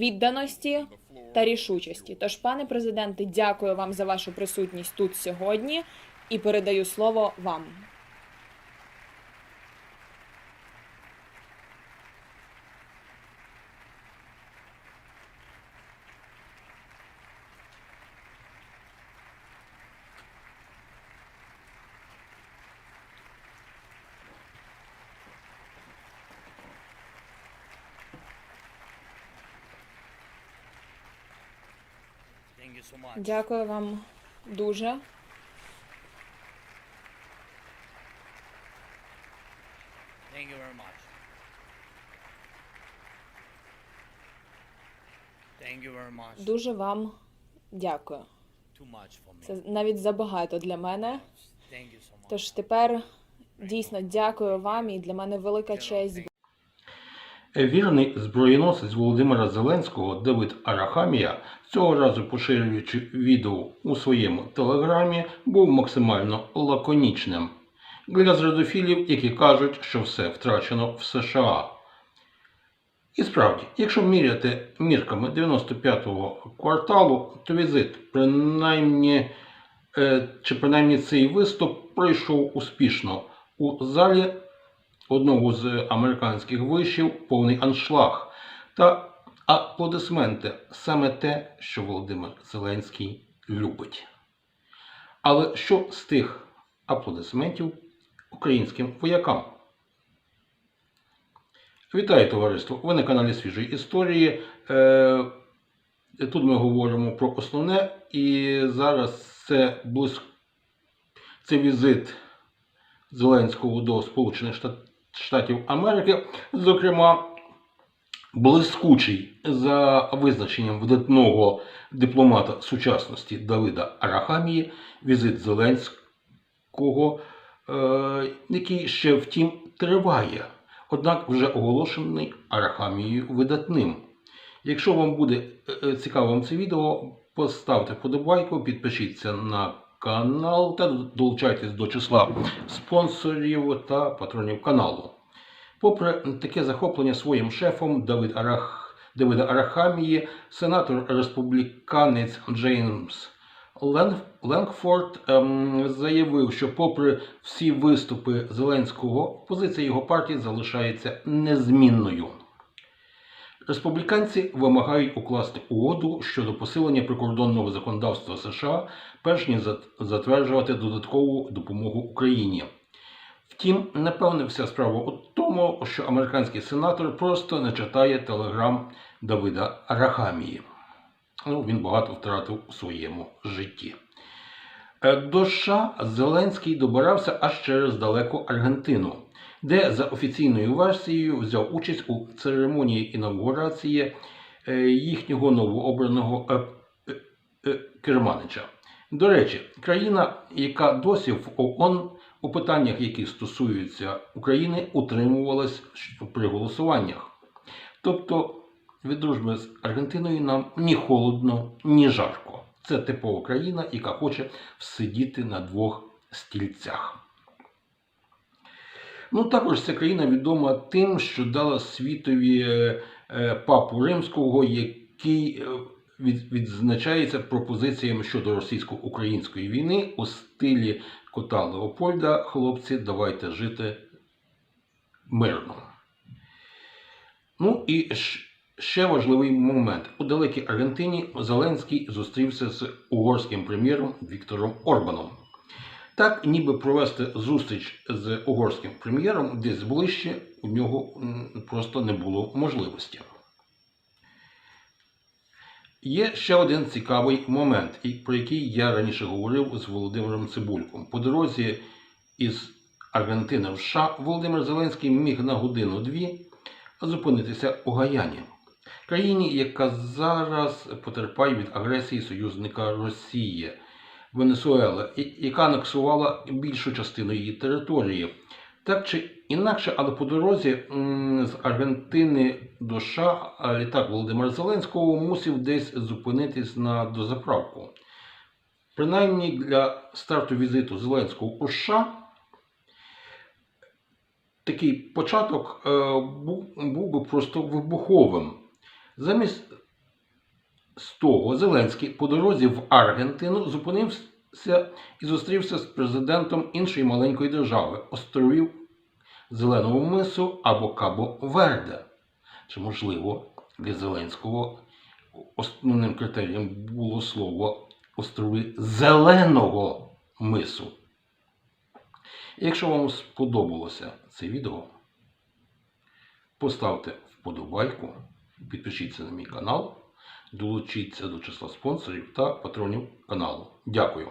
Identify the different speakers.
Speaker 1: відданості та рішучості. Тож, пане президенте, дякую вам за вашу присутність тут сьогодні і передаю слово вам. Дякую вам дуже.
Speaker 2: Thank you very much. Thank you very much.
Speaker 1: Дуже вам дякую. Це навіть забагато для мене. Тож тепер дійсно дякую вам і для мене велика честь
Speaker 3: Вірний зброєносець Володимира Зеленського Давид Арахамія, цього разу поширюючи відео у своєму телеграмі, був максимально лаконічним для зрадофілів, які кажуть, що все втрачено в США. І справді, якщо міряти мірками 95-го кварталу, то візит, принаймні, е, чи принаймні цей виступ пройшов успішно у залі одного з американських вишів повний аншлаг та аплодисменти саме те, що Володимир Зеленський любить. Але що з тих аплодисментів українським воякам? Вітаю товариство! Ви на каналі Свіжої історії. Е, Тут ми говоримо про основне, і зараз це близько це візит Зеленського до Сполучених Штат- Штатів Америки, зокрема, блискучий за визначенням видатного дипломата сучасності Давида Арахамії, візит Зеленського, е, який ще втім триває, однак вже оголошений Арахамією видатним. Якщо вам буде е, цікавим це відео, поставте вподобайку, підпишіться на канал та долучайтесь до числа спонсорів та патронів каналу. Попри таке захоплення своїм шефом Давид Арах... Давида Арахамії, сенатор республіканець Джеймс Ленгфорд ем, заявив, що попри всі виступи Зеленського, позиція його партії залишається незмінною. Республіканці вимагають укласти угоду щодо посилення прикордонного законодавства США, перш ніж затверджувати додаткову допомогу Україні. Втім, напевне, вся справа у тому, що американський сенатор просто не читає телеграм Давида Арахамії. Ну, він багато втратив у своєму житті. Е, До США Зеленський добирався аж через далеку Аргентину, де за офіційною версією взяв участь у церемонії інаугурації е, їхнього новообраного е, е, керманича. До речі, країна, яка досі в ООН у питаннях, які стосуються України, утримувалась при голосуваннях. Тобто від дружби з Аргентиною нам ні холодно, ні жарко. Це типова країна, яка хоче всидіти на двох стільцях. Ну, також ця країна відома тим, що дала світові е, е, папу римського, який е, від, відзначається пропозиціями щодо російсько-української війни у стилі кота Леопольда. Хлопці, давайте жити мирно. Ну і ще важливий момент. У далекій Аргентині Зеленський зустрівся з угорським прем'єром Віктором Орбаном. Так, ніби провести зустріч з угорським прем'єром десь ближче у нього просто не було можливості. Є ще один цікавий момент, про який я раніше говорив з Володимиром Цибульком. По дорозі із Аргентини в США Володимир Зеленський міг на годину-дві зупинитися у Гаяні, країні, яка зараз потерпає від агресії союзника Росії, Венесуели, яка анексувала більшу частину її території. Так чи інакше, але по дорозі з Аргентини до США літак Володимира Зеленського мусив десь зупинитись на дозаправку. Принаймні для старту візиту Зеленського у США такий початок е, був, би просто вибуховим. Замість того Зеленський по дорозі в Аргентину зупинився і зустрівся з президентом іншої маленької держави островів Зеленого мису або Кабо Верде. Чи можливо для Зеленського основним критерієм було слово острови Зеленого мису? Якщо вам сподобалося це відео, поставте вподобайку, підпишіться на мій канал, долучіться до числа спонсорів та патронів каналу. Дякую.